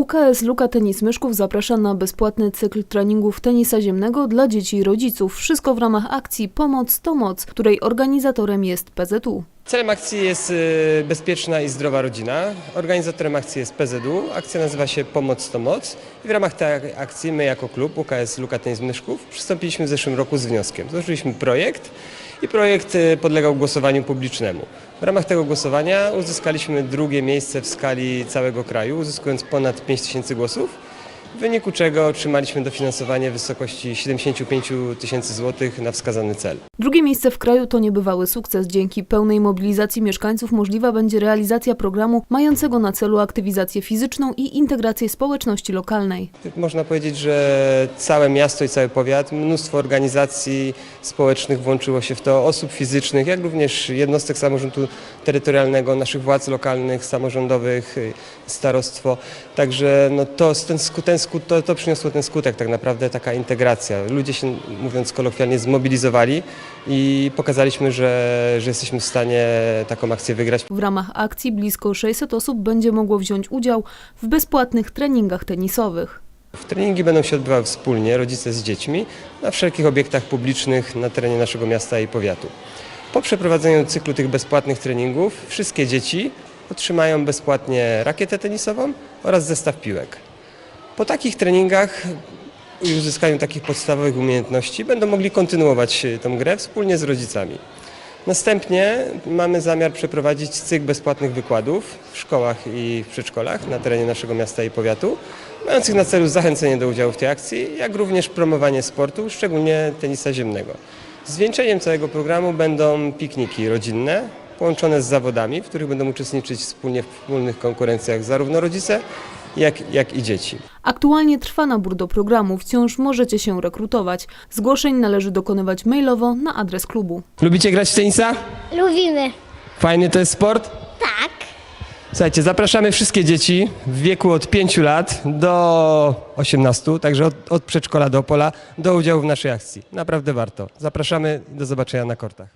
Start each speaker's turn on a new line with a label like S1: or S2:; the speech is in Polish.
S1: UKS Luka Tenis Myszków zaprasza na bezpłatny cykl treningów tenisa ziemnego dla dzieci i rodziców. Wszystko w ramach akcji Pomoc to Moc, której organizatorem jest PZU.
S2: Celem akcji jest y, bezpieczna i zdrowa rodzina. Organizatorem akcji jest PZU. Akcja nazywa się Pomoc to Moc. I w ramach tej akcji my jako klub UKS Luka Tenis Myszków przystąpiliśmy w zeszłym roku z wnioskiem. Złożyliśmy projekt i projekt y, podlegał głosowaniu publicznemu. W ramach tego głosowania uzyskaliśmy drugie miejsce w skali całego kraju, uzyskując ponad 5 tysięcy głosów. W wyniku czego otrzymaliśmy dofinansowanie w wysokości 75 tysięcy złotych na wskazany cel.
S1: Drugie miejsce w kraju to niebywały sukces. Dzięki pełnej mobilizacji mieszkańców możliwa będzie realizacja programu mającego na celu aktywizację fizyczną i integrację społeczności lokalnej.
S2: Można powiedzieć, że całe miasto i cały powiat, mnóstwo organizacji społecznych włączyło się w to, osób fizycznych, jak również jednostek samorządu terytorialnego, naszych władz lokalnych, samorządowych, starostwo. Także no to, ten, ten, sku- to, to przyniosło ten skutek tak naprawdę, taka integracja. Ludzie się, mówiąc kolokwialnie, zmobilizowali i pokazaliśmy, że, że jesteśmy w stanie taką akcję wygrać.
S1: W ramach akcji blisko 600 osób będzie mogło wziąć udział w bezpłatnych treningach tenisowych.
S2: W treningi będą się odbywały wspólnie, rodzice z dziećmi, na wszelkich obiektach publicznych na terenie naszego miasta i powiatu. Po przeprowadzeniu cyklu tych bezpłatnych treningów wszystkie dzieci otrzymają bezpłatnie rakietę tenisową oraz zestaw piłek. Po takich treningach i uzyskaniu takich podstawowych umiejętności będą mogli kontynuować e, tę grę wspólnie z rodzicami. Następnie mamy zamiar przeprowadzić cykl bezpłatnych wykładów w szkołach i w przedszkolach na terenie naszego miasta i powiatu, mających na celu zachęcenie do udziału w tej akcji, jak również promowanie sportu, szczególnie tenisa ziemnego. Zwieńczeniem całego programu będą pikniki rodzinne, połączone z zawodami, w których będą uczestniczyć wspólnie w wspólnych konkurencjach zarówno rodzice, jak, jak i dzieci.
S1: Aktualnie trwa nabór do programu, wciąż możecie się rekrutować. Zgłoszeń należy dokonywać mailowo na adres klubu.
S2: Lubicie grać w tenisa?
S3: Lubimy.
S2: Fajny to jest sport?
S3: Tak.
S2: Słuchajcie, zapraszamy wszystkie dzieci w wieku od 5 lat do 18, także od, od przedszkola do pola, do udziału w naszej akcji. Naprawdę warto. Zapraszamy do zobaczenia na kortach.